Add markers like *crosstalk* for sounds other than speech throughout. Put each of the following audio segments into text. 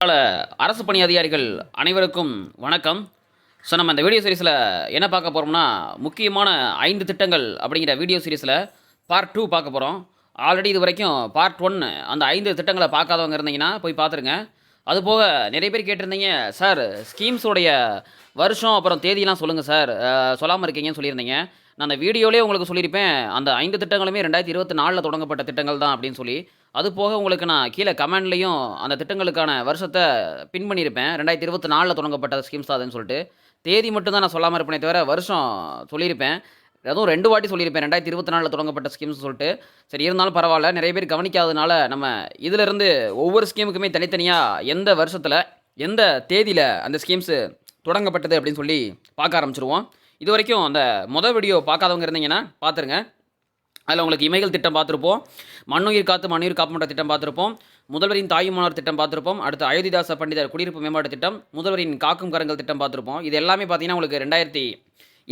அரசு பணி அதிகாரிகள் அனைவருக்கும் வணக்கம். ஸோ நம்ம இந்த வீடியோ சீரிஸில் என்ன பார்க்க போகிறோம்னா முக்கியமான ஐந்து திட்டங்கள் அப்படிங்கிற வீடியோ சீரிஸில் பார்ட் டூ பார்க்க போகிறோம் ஆல்ரெடி இது வரைக்கும் பார்ட் ஒன் அந்த ஐந்து திட்டங்களை பார்க்காதவங்க இருந்தீங்கன்னா போய் பார்த்துருங்க. அது போக நிறைய பேர் கேட்டிருந்தீங்க சார் ஸ்கீம்ஸோடைய வருஷம் அப்புறம் தேதியெலாம் சொல்லுங்கள் சார். சொல்லாமல் இருக்கீங்கன்னு சொல்லியிருந்தீங்க. நான் அந்த வீடியோலேயே உங்களுக்கு சொல்லியிருப்பேன். அந்த ஐந்து திட்டங்களுமே ரெண்டாயிரத்தி இருபத்தி நாலில் தொடங்கப்பட்ட திட்டங்கள் தான் அப்படின்னு சொல்லி. அது போக உங்களுக்கு நான் கீழே கமெண்ட்லேயும் அந்த திட்டங்களுக்கான வருஷத்தை பின் பண்ணியிருப்பேன். ரெண்டாயிரத்தி இருபத்தி நாலில் தொடங்கப்பட்ட ஸ்கீம்ஸ் அதுன்னு சொல்லிட்டு. தேதி மட்டும் தான் நான் சொல்லாமல் இருப்பேனே தவிர வருஷம் சொல்லியிருப்பேன். அதுவும் ரெண்டு வாட்டி சொல்லியிருப்பேன். ரெண்டாயிரத்தி இருபத்தி நாலில் தொடங்கப்பட்ட ஸ்கீம்ஸ் சொல்லிட்டு. சரி இருந்தாலும் பரவாயில்ல. நிறைய பேர் கவனிக்காதனால நம்ம இதிலிருந்து ஒவ்வொரு ஸ்கீமுக்குமே தனித்தனியாக எந்த வருஷத்தில் எந்த தேதியில் அந்த ஸ்கீம்ஸு தொடங்கப்பட்டது அப்படின்னு சொல்லி பார்க்க ஆரம்பிச்சிருவோம். இது வரைக்கும் அந்த மொதல் வீடியோ பார்க்காதவங்க இருந்தீங்கன்னா பார்த்துருங்க. அதில் உங்களுக்கு இமைகள் திட்டம் பார்த்துருப்போம். மண்ணுயிர் காத்து மண்ணுயிர் காப்புமன்ற திட்டம் பார்த்துருப்போம். முதல்வரின் தாயுமானவர் திட்டம் பார்த்துருப்போம். அடுத்து அயோத்திதாச பண்டிதர் குடியிருப்பு மேம்பாட்டு திட்டம் முதல்வரின் காக்கும் கரங்கள் திட்டம் பார்த்துருப்போம். இது எல்லாமே பார்த்தீங்கன்னா உங்களுக்கு ரெண்டாயிரத்தி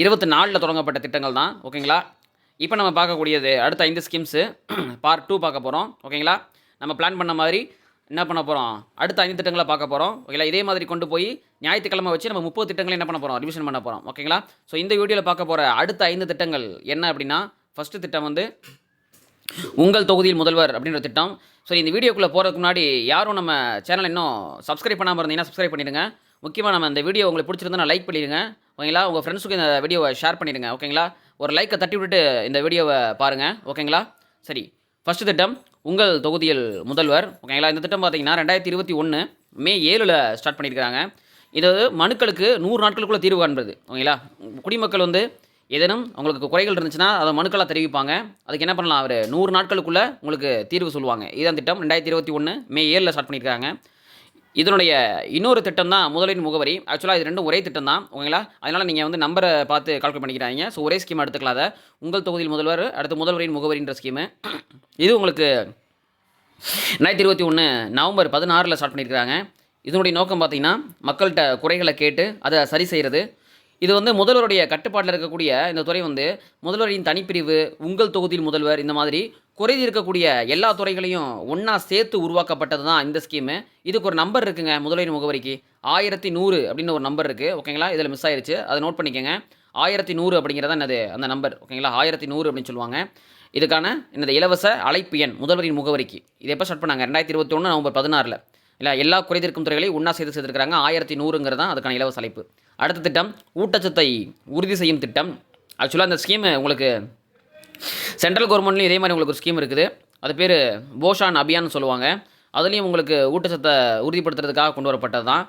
இருபத்தி நாலில் தொடங்கப்பட்ட திட்டங்கள் தான். ஓகேங்களா? இப்போ நம்ம பார்க்கக்கூடியது அடுத்த ஐந்து ஸ்கீம்ஸு பார்ட் டூ பார்க்க போகிறோம் ஓகேங்களா? நம்ம பிளான் பண்ண மாதிரி என்ன பண்ண போகிறோம் அடுத்த ஐந்து திட்டங்களை பார்க்க போகிறோம் ஓகேங்களா? இதே மாதிரி கொண்டு போய் ஞாயிற்றுக்கிழமை வச்சு நம்ம முப்பது திட்டங்களை என்ன பண்ண போகிறோம் ரிவிஷன் பண்ண போகிறோம் ஓகேங்களா? ஸோ இந்த வீடியோவில் பார்க்க போகிற அடுத்த ஐந்து திட்டங்கள் என்ன அப்படின்னா ஃபஸ்ட்டு திட்டம் வந்து உங்கள் தொகுதியில் முதல்வர் அப்படின்ற திட்டம். ஸோ இந்த வீடியோக்குள்ளே போகிறதுக்கு முன்னாடி யாரும் நம்ம சேனல் இன்னும் சப்ஸ்கிரைப் பண்ணாமல் இருந்தீங்கன்னா சப்ஸ்கிரைப் பண்ணிடுங்க. முக்கியமாக நம்ம இந்த வீடியோ உங்களுக்கு பிடிச்சிருந்தா லைக் பண்ணிடுங்க. ஓகேங்களா? உங்கள் ஃப்ரெண்ட்ஸுக்கு இந்த வீடியோவை ஷேர் பண்ணிடுங்க. ஓகேங்களா? ஒரு லைக்கை தட்டி விட்டுட்டு இந்த வீடியோவை பாருங்கள் ஓகேங்களா? சரி. ஃபஸ்ட்டு திட்டம் உங்கள் தொகுதியில் முதல்வர். ஓகேங்களா? இந்த திட்டம் பார்த்தீங்கன்னா ரெண்டாயிரத்தி இருபத்தி ஒன்று மே ஏழில் ஸ்டார்ட் பண்ணியிருக்கிறாங்க. இது மனுக்களுக்கு நூறு நாட்களுக்குள்ளே தீர்வு காண்பது. ஓகேங்களா? குடிமக்கள் வந்து ஏதேனும் உங்களுக்கு குறைகள் இருந்துச்சுன்னா அதை மனுக்களாக தெரிவிப்பாங்க. அதுக்கு என்ன பண்ணலாம்? அவர் நூறு நாட்களுக்குள்ளே உங்களுக்கு தீர்வு சொல்லுவாங்க. இதான் திட்டம். ரெண்டாயிரத்தி இருபத்தி ஒன்று மே ஏழில் ஸ்டார்ட் பண்ணியிருக்காங்க இதனுடைய இன்னொரு திட்டம் தான் முதலின் முகவரி. ஆக்சுவலாக இது ரெண்டும் ஒரே திட்டம் தான் ஓகேங்களா? அதனால் நீங்கள் வந்து நம்பரை பார்த்து கால்குலேட் பண்ணிக்கிறாங்க ஸோ ஒரே ஸ்கீம் எடுத்துக்கலாம் அதை உங்கள் தொகுதியில் முதல்வர் அடுத்து முதல்வரின் முகவரின்ற ஸ்கீமு இது உங்களுக்கு ரெண்டாயிரத்தி இருபத்தி ஒன்று நவம்பர் பதினாறில் ஸ்டார்ட் பண்ணியிருக்காங்க இதனுடைய நோக்கம் பார்த்தீங்கன்னா மக்கள்கிட்ட குறைகளை கேட்டு அதை சரி செய்கிறது இது வந்து முதல்வருடைய கட்டுப்பாட்டில் இருக்கக்கூடிய இந்த துறை வந்து முதல்வரின் தனிப்பிரிவு உங்கள் தொகுதியில் முதல்வர் இந்த மாதிரி குறைதி இருக்கக்கூடிய எல்லா துறைகளையும் ஒன்றா சேர்த்து உருவாக்கப்பட்டது தான் இந்த ஸ்கீமு இதுக்கு ஒரு நம்பர் இருக்குங்க முதலீடு முகவரிக்கு. ஆயிரத்தி நூறு அப்படின்னு ஒரு நம்பர் இருக்குது ஓகேங்களா? இதில் மிஸ் ஆயிடுச்சு அதை நோட் பண்ணிக்கோங்க. ஆயிரத்தி நூறு அப்படிங்கிறத என்னது? அந்த நம்பர் ஓகேங்களா? ஆயிரத்தி நூறு அப்படின்னு சொல்லுவாங்க. இதுக்கான இந்த இலவச அழைப்பு எண் முதல்வரின் முகவரிக்கு. இது எப்போ ஸ்டார்ட் பண்ணாங்க? ரெண்டாயிரத்தி இருபத்தி ஒன்று நவம்பர் பதினாறில். இல்லை எல்லா குறைதீர்க்கும் துறைகளையும் ஒன்றா சேர்த்து சேர்த்துருக்காங்க ஆயிரத்தி நூறுங்கிறது தான் அதுக்கான இலவச அழைப்பு. அடுத்த திட்டம் ஊட்டச்சத்தை உறுதி செய்யும் திட்டம். ஆக்சுவலாக அந்த ஸ்கீம் உங்களுக்கு சென்ட்ரல் கவர்மெண்ட்லேயும் இதே மாதிரி உங்களுக்கு ஒரு ஸ்கீம் இருக்குது. அது பேர் போஷான் அபியான் சொல்லுவாங்க. அதுலேயும் உங்களுக்கு ஊட்டச்சத்தை உறுதிப்படுத்துறதுக்காக கொண்டு வரப்பட்டது தான்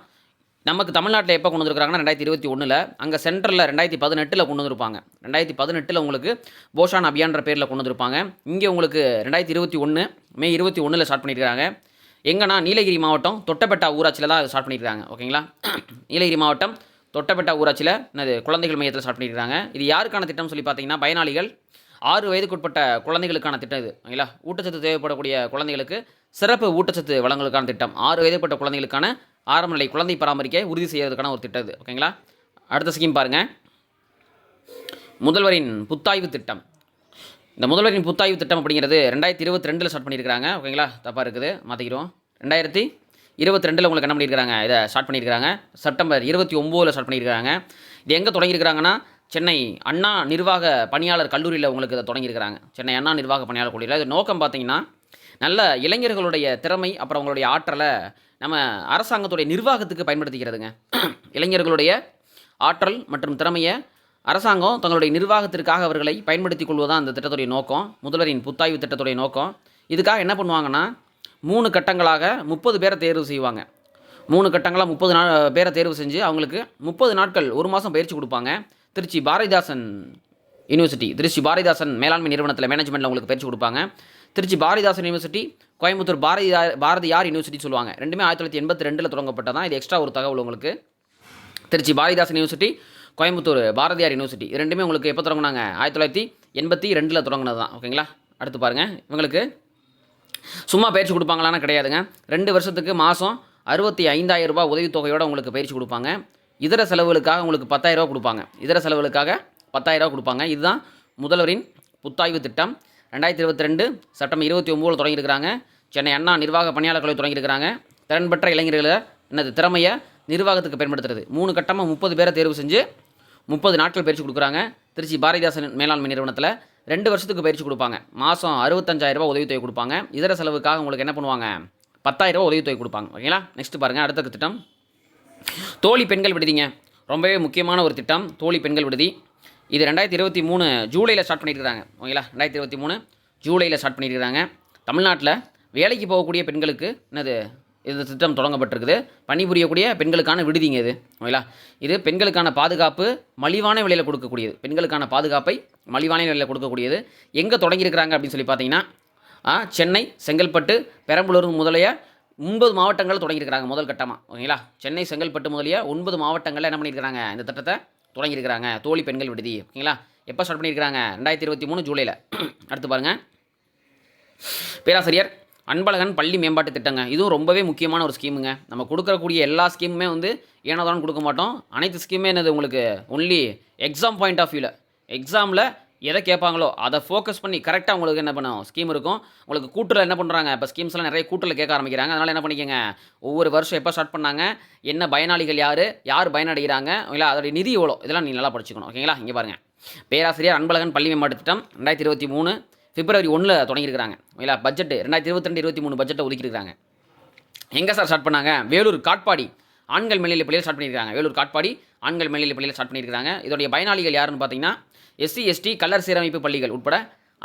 நமக்கு தமிழ்நாட்டில் எப்போ கொண்டு வந்துருக்காங்கன்னா ரெண்டாயிரத்தி இருபத்தி ஒன்றில் அங்கே சென்ட்ரலில் ரெண்டாயிரத்தி பதினெட்டில் கொண்டு வந்திருப்பாங்க. ரெண்டாயிரத்தி பதினெட்டில் உங்களுக்கு போஷான் அபியான்ற பேரில் கொண்டு வந்திருப்பாங்க. இங்கே உங்களுக்கு ரெண்டாயிரத்தி இருபத்தி ஒன்று மே இருபத்தி ஒன்றில் ஸ்டார்ட் பண்ணியிருக்காங்க எங்கன்னா நீலகிரி மாவட்டம் தொட்டபெட்டா ஊராட்சியில் தான் ஸ்டார்ட் பண்ணியிருக்காங்க ஓகேங்களா? நீலகிரி மாவட்டம் தொட்டபெட்டா ஊராட்சியில் என்னது குழந்தைகள் மையத்தில் ஸ்டார்ட் பண்ணியிருக்காங்க இது யாருக்கான திட்டம்னு சொல்லி பார்த்தீங்கன்னா பயனாளிகள் ஆறு வயதுக்குட்பட்ட குழந்தைகளுக்கான திட்டம் இது. ஓகேங்களா ஊட்டச்சத்து தேவைப்படக்கூடிய குழந்தைகளுக்கு சிறப்பு ஊட்டச்சத்து வளங்களுக்கான திட்டம். ஆறு வயதுப்பட்ட குழந்தைகளுக்கான ஆரம்ப நிலை குழந்தை பராமரிக்க உறுதி செய்யறதுக்கான ஒரு திட்டம் இது. ஓகேங்களா? அடுத்த ஸ்கீம் பாருங்கள் முதல்வரின் புத்தாய்வு திட்டம். இந்த முதல்வரின் புத்தாய்வு திட்டம் அப்படிங்கிறது ரெண்டாயிரத்தி இருபத்தி ரெண்டில் ஸ்டார்ட் பண்ணியிருக்காங்க ஓகேங்களா? தப்பாக இருக்குது. மாற்றிக்கிறோம் ரெண்டாயிரத்தி இருபத்தி ரெண்டில் உங்களுக்கு என்ன பண்ணியிருக்காங்க இதை ஸ்டார்ட் பண்ணியிருக்காங்க செப்டம்பர் இருபத்தி ஒம்போதில் ஸ்டார்ட் பண்ணியிருக்காங்க இது எங்கே தொடங்கியிருக்கிறாங்கன்னா சென்னை அண்ணா நிர்வாக பணியாளர் கல்லூரியில் உங்களுக்கு இதை தொடங்கியிருக்கிறாங்க. சென்னை அண்ணா நிர்வாக பணியாளர் கல்லூரியில். இது நோக்கம் பார்த்தீங்கன்னா நல்ல இளைஞர்களுடைய திறமை அப்புறம் அவங்களுடைய ஆற்றலை நம்ம அரசாங்கத்துடைய நிர்வாகத்துக்கு பயன்படுத்திக்கிறதுங்க. இளைஞர்களுடைய ஆற்றல் மற்றும் திறமையை அரசாங்கம் தங்களுடைய நிர்வாகத்திற்காக அவர்களை பயன்படுத்திக் கொள்வதுதான் அந்த திட்டத்துடைய நோக்கம். முதல்வரின் புத்தாய்வு திட்டத்துடைய நோக்கம். இதுக்காக என்ன பண்ணுவாங்கன்னா மூணு கட்டங்களாக முப்பது பேரை தேர்வு செய்வாங்க. மூணு கட்டங்களாக முப்பது நா பேரை தேர்வு செஞ்சு அவங்களுக்கு முப்பது நாட்கள் ஒரு மாதம் பயிற்சி கொடுப்பாங்க. திருச்சி பாரதிதாசன் யூனிவர்சிட்டி திருச்சி பாரதிதாசன் மேலாண்மை நிறுவனத்தில் மேனேஜ்மெண்ட்டில் உங்களுக்கு பயிற்சி கொடுப்பாங்க. திருச்சி பாரதிதாசன் யூனிவர்சிட்டி கோயம்புத்தூர் பாரதியார் பாரதியார் யூனிவர்சிட்டி சொல்லுவாங்க. ரெண்டுமே ஆயிரத்தி தொள்ளாயிரத்தி எண்பத்தி ரெண்டில் தொடங்கப்பட்டதான் இது எக்ஸ்ட்ரா ஒரு தகவல் உங்களுக்கு. திருச்சி பாரதிதாசன் யூனிவர்சிட்டி கோயம்புத்தூர் பாரதியார் யூனிவர்சிட்டி இது ரெண்டுமே உங்களுக்கு எப்போ தொடங்கினாங்க? ஆயிரத்தி தொள்ளாயிரத்தி எண்பத்தி ரெண்டில் தொடங்கினது தான் ஓகேங்களா? அடுத்து பாருங்கள் இவங்களுக்கு சும்மா பயிற்சி கொடுப்பாங்களான்னு கிடையாதுங்க. ரெண்டு வருஷத்துக்கு மாதம் அறுபத்தி ஐந்தாயிரம் ரூபாய் உதவித்தொகையோடு உங்களுக்கு பயிற்சி கொடுப்பாங்க. இதர செலவுகளுக்காக உங்களுக்கு பத்தாயிரம் கொடுப்பாங்க. இதர செலவுகளுக்காக பத்தாயிரம் கொடுப்பாங்க. இதுதான் முதல்வரின் புத்தாய்வு திட்டம். ரெண்டாயிரத்தி இருபத்தி ரெண்டு செப்டம்பர் இருபத்தி ஒம்போதில் தொடங்கியிருக்கிறாங்க. சென்னை அண்ணா நிர்வாக பணியாளர் கழகம் தொடங்கியிருக்கிறாங்க. திறன்பெற்ற இளைஞர்களை என்னது திறமையை நிர்வாகத்துக்கு பயன்படுத்துறது. மூணு கட்டமாக முப்பது பேரை தேர்வு செஞ்சு முப்பது நாட்கள் பயிற்சி கொடுக்குறாங்க. திருச்சி பாரதிதாசன் மேலாண்மை நிறுவனத்தில் ரெண்டு வருஷத்துக்கு பயிற்சி கொடுப்பாங்க. மாதம் அறுபத்தஞ்சாயிரரூபா உதவித்தொகை கொடுப்பாங்க. இதர செலவுக்காக உங்களுக்கு என்ன பண்ணுவாங்க? பத்தாயிரரூபா உதவித்தொகை கொடுப்பாங்க. ஓகேங்களா? நெக்ஸ்ட் பாருங்கள் அடுத்த திட்டம். தோழி பெண்கள் விடுதிங்க. ரொம்பவே முக்கியமான ஒரு திட்டம். தோழி பெண்கள் விடுதி. இது ரெண்டாயிரத்தி இருபத்தி மூணு ஜூலையில் ஸ்டார்ட் பண்ணியிருக்கிறாங்க. ஓகேங்களா? ரெண்டாயிரத்தி இருபத்தி மூணு ஜூலையில் ஸ்டார்ட் பண்ணியிருக்கிறாங்க. தமிழ்நாட்டில் வேலைக்கு போகக்கூடிய பெண்களுக்கு என்னது இந்த திட்டம் தொடங்கப்பட்டிருக்குது. பணிபுரியக்கூடிய பெண்களுக்கான விடுதிங்க இது. ஓகேங்களா? இது பெண்களுக்கான பாதுகாப்பு மலிவான விலையில் கொடுக்கக்கூடியது. பெண்களுக்கான பாதுகாப்பை மலிவான விலையில் கொடுக்கக்கூடியது. எங்கே தொடங்கியிருக்கிறாங்க அப்படின்னு சொல்லி பார்த்தீங்கன்னா சென்னை செங்கல்பட்டு பெரம்பலூர் முதலிய ஒன்பது மாவட்டங்கள் தொடங்கியிருக்கிறாங்க முதல் கட்டமாக ஓகேங்களா? சென்னை செங்கல்பட்டு முதலிய ஒன்பது மாவட்டங்களில் என்ன பண்ணியிருக்கிறாங்க? இந்த திட்டத்தை தொடங்கியிருக்கிறாங்க. தோழி பெண்கள் விடுதி. ஓகேங்களா? எப்போ ஸ்டார்ட் பண்ணியிருக்கிறாங்க? ரெண்டாயிரத்தி இருபத்தி மூணு ஜூலையில் அடுத்து பாருங்கள் பேராசிரியர் அன்பழகன் பள்ளி மேம்பாட்டு திட்டங்க. இதுவும் ரொம்பவே முக்கியமான ஒரு ஸ்கீமுங்க. நம்ம கொடுக்கறக்கூடிய எல்லா ஸ்கீமுமே வந்து ஏனோதான் கொடுக்க மாட்டோம். அனைத்து ஸ்கீமே என்னது உங்களுக்கு? ஒன்லி எக்ஸாம் பாயிண்ட் ஆஃப் வியூவில் எக்ஸாமில் எதை கேட்பாங்களோ அதை ஃபோக்கஸ் பண்ணி கரெக்டாக உங்களுக்கு என்ன பண்ணும் ஸ்கீம் இருக்கும். உங்களுக்கு கூட்டில் என்ன பண்ணுறாங்க இப்போ ஸ்கீம்ஸ்லாம் நிறைய கூட்டில் கேட்க ஆரம்பிக்கிறாங்க. அதனால் என்ன பண்ணிக்கங்க? ஒவ்வொரு வருஷம் எப்போ ஸ்டார்ட் பண்ணாங்க? என்ன பயனாளிகள் யார்? யார் பயனடைகிறாங்க? இல்லை அதோடைய நிதி எவ்வளோ? இதெல்லாம் நீ நல்லா படிச்சுக்கணும். ஓகேங்களா இங்கே பாருங்கள் பேராசிரியர் அன்பழகன் பள்ளி மேம்பாட்டு திட்டம் ரெண்டாயிரத்தி இருபத்தி மூணு பிப்ரவரி ஒன்றில் தொடங்கியிருக்கிறாங்க. ஓகேங்களா பட்ஜெட் ரெண்டாயிரத்தி இருபத்தி ரெண்டு இருபத்தி மூணு பட்ஜெட்டை ஒதுக்கியிருக்காங்க எங்கே சார் ஸ்டார்ட் பண்ணாங்க? வேலூர் காட்பாடி ஆண்கள் மேல்நிலைப் பள்ளியில் ஸ்டார்ட் பண்ணியிருக்காங்க வேலூர் காட்பாடி ஆண்கள் மேல்நிலைப் பள்ளியில் ஸ்டார்ட் பண்ணியிருக்காங்க இதோடைய பயனாளிகள் யாருன்னு பார்த்தீங்கன்னா எஸ்சி எஸ்டி கல்லர் சீரமைப்பு பள்ளிகள் உட்பட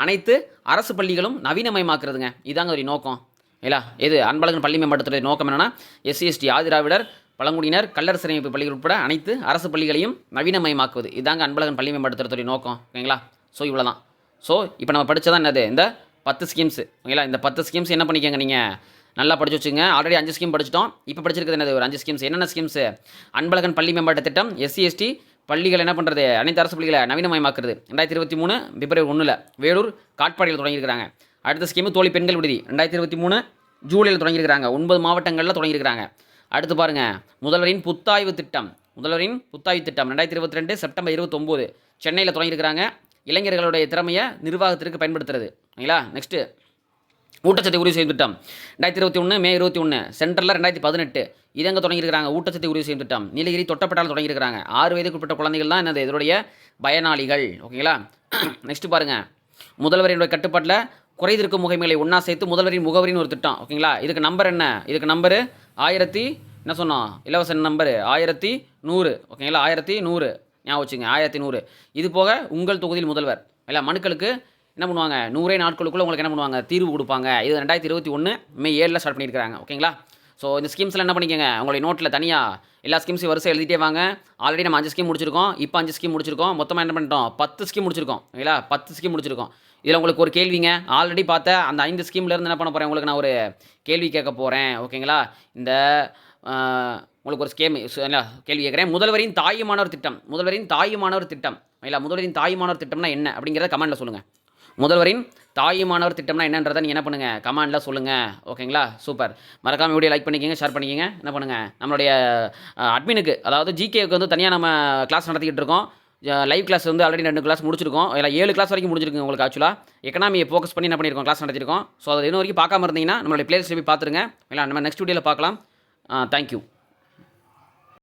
அனைத்து அரசு பள்ளிகளும் நவீனமயமாக்குறதுங்க. இதாங்க ஒரு நோக்கம். இல்லா எது? அன்பழகன் பள்ளி மேம்பாட்டத்துடைய நோக்கம் என்னென்னா எஸ்சி எஸ்டி ஆதிராவிடர் பழங்குடியினர் கல்லர் சீரமைப்பு பள்ளிகள் உட்பட அனைத்து அரசு பள்ளிகளையும் நவீனமயமாக்குவது. இதாங்க அன்பழகன் பள்ளி மேம்பாட்டுத்துறை நோக்கம். ஓகேங்களா? ஸோ இவ்வளோ தான் ஸோ இப்போ நம்ம படித்ததான் என்னது? இந்த பத்து ஸ்கீம்ஸ் ஓகேங்களா? இந்த பத்து ஸ்கீம்ஸ் என்ன பண்ணிக்கங்க நீங்கள் நல்லா படிச்சு வச்சுங்க ஆல்ரெடி அஞ்சு ஸ்கீம் படிச்சிட்டோம். இப்போ படிச்சிருக்கிறது என்னது? ஒரு அஞ்சு ஸ்கீம்ஸ் என்னென்ன ஸ்கீம்ஸ் அன்பழகன் பள்ளி மேம்பாட்டு திட்டம் எஸ்சி எஸ்டி பள்ளிகள் என்ன பண்ணுறது அனைத்து அரசு பள்ளிகளை நவீனமயமாக்குறது. ரெண்டாயிரத்தி இருபத்தி மூணு பிப்ரவரி ஒன்றில் வேலூர் காட்பாடியில் தொடங்கியிருக்கிறாங்க. அடுத்த ஸ்கீமு தோழி பெண்கள் விடுதி. ரெண்டாயிரத்தி இருபத்தி மூணு ஜூலையில் தொடங்கியிருக்கிறாங்க. ஒன்பது மாவட்டங்களில் தொடங்கியிருக்கிறாங்க. அடுத்து பாருங்கள் முதல்வரின் புத்தாய்வு திட்டம். முதல்வரின் புத்தாய்வு திட்டம். ரெண்டாயிரத்தி இருபத்தி ரெண்டு செப்டம்பர் இருபத்தொம்போது. சென்னையில் தொடங்கியிருக்கிறாங்க. இளைஞர்களுடைய திறமையை நிர்வாகத்திற்கு பயன்படுத்துறது. ஓகேங்களா நெக்ஸ்ட்டு ஊட்டச்சத்தை உறுதி செய்யும் திட்டம் ரெண்டாயிரத்தி இருபத்தி ஒன்று மே இருபத்தி ஒன்று சென்ட்ரலில் ரெண்டாயிரத்தி பதினெட்டு இது எங்கே தொடங்கியிருக்கிறாங்க ஊட்டச்சத்தை உறுதி செய்யும் திட்டம் நீலகிரி தொட்டப்பட்டால் தொடங்கியிருக்கிறாங்க. ஆறு வயதுக்குட்பட்ட குழந்தைகள் தான் என்னது இதனுடைய பயனாளிகள் ஓகேங்களா நெக்ஸ்ட் *clears throat* பாருங்கள் முதல்வரினுடைய கட்டுப்பாட்டில் குறைதிருக்கும் முகமைகளை ஒன்றா சேர்த்து முதல்வரின் முகவரின்னு ஒரு திட்டம் ஓகேங்களா இதுக்கு நம்பர் என்ன? இதுக்கு நம்பரு ஆயிரத்தி என்ன சொன்னோம்? இலவச நம்பரு ஆயிரத்தி நூறு ஓகேங்களா ஆயிரத்தி நூறு. ஞாபகம் வச்சுங்க ஆயிரத்தி நூறு. இது போக உங்கள் தொகுதியில் முதல்வர் இல்லை மனுக்களுக்கு என்ன பண்ணுவாங்க? நூறே நாட்களுக்குள்ளே உங்களுக்கு என்ன பண்ணுவாங்க? தீர்வு கொடுப்பாங்க. இது ரெண்டாயிரத்தி இருபத்தி ஒன்று மே ஏழில் ஸ்டார்ட் பண்ணியிருக்காங்க ஓகேங்களா? ஸோ இந்த ஸ்கீம்ஸில் என்ன பண்ணிக்கோங்க? உங்களுடைய நோட்டில் தனியாக எல்லா ஸ்கீம்ஸையும் வரிசை எழுதிட்டே வாங்க. ஆல்ரெடி நம்ம அஞ்சு ஸ்கீம் முடிச்சிருக்கோம். இப்போ அஞ்சு ஸ்கீம் முடிச்சிருக்கோம். மொத்தமாக என்ன பண்ணிட்டோம்? பத்து ஸ்கீம் முடிச்சிருக்கோம். ஓகேங்களா? பத்து ஸ்கீம் முடிச்சிருக்கோம். இதில் உங்களுக்கு ஒரு கேள்விங்க. ஆல்ரெடி பார்த்த அந்த ஐந்து ஸ்கீம்லேருந்து என்ன பண்ண போகிறேன் உங்களுக்கு நான் ஒரு கேள்வி கேட்க போகிறேன் ஓகேங்களா? இந்த உங்களுக்கு ஒரு ஸ்கேம் கேள்வி கேட்குறேன். முதல்வரின் தாயுமானவர் திட்டம். முதல்வரின் தாயுமானவர் திட்டம். இல்லை முதல்வரின் தாயுமானவர் திட்டம்னா என்ன? அப்படிங்கிறத கமெண்ட்டில் சொல்லுங்கள் முதல்வரின் தாயுமானவர் திட்டம்னா என்னன்றதை நீங்கள் என்ன பண்ணுங்கள் கமெண்டில் சொல்லுங்கள் ஓகேங்களா? சூப்பர். மறக்காமல் வீடியோ லைக் பண்ணிக்கங்க ஷேர் பண்ணிக்கங்க. என்ன பண்ணுங்கள் நம்மளுடைய அட்மினுக்கு அதாவது ஜிகேக்கு வந்து தனியாக நம்ம கிளாஸ் நடத்திக்கிட்டு இருக்கோம். லைவ் கிளாஸ் வந்து ஆல்ரெடி ரெண்டு கிளாஸ் முடிச்சிருக்கோம். இல்லை ஏழு கிளாஸ் வரைக்கும் முடிச்சிருக்கு உங்களுக்கு ஆக்சுவலாக எக்கனாமியை ஃபோக்கஸ் பண்ணி என்ன பண்ணியிருக்கோம்? கிளாஸ் நடத்திருக்கோம் ஸோ அது இன்னும் வரைக்கும் பார்க்காம இருந்தீங்கன்னா நம்மளுடைய பிளேலிஸ்ட் போய் பார்த்துருங்க. இல்லை நம்ம நெக்ஸ்ட் வீடியோவில் பார்க்கலாம். தேங்க்யூ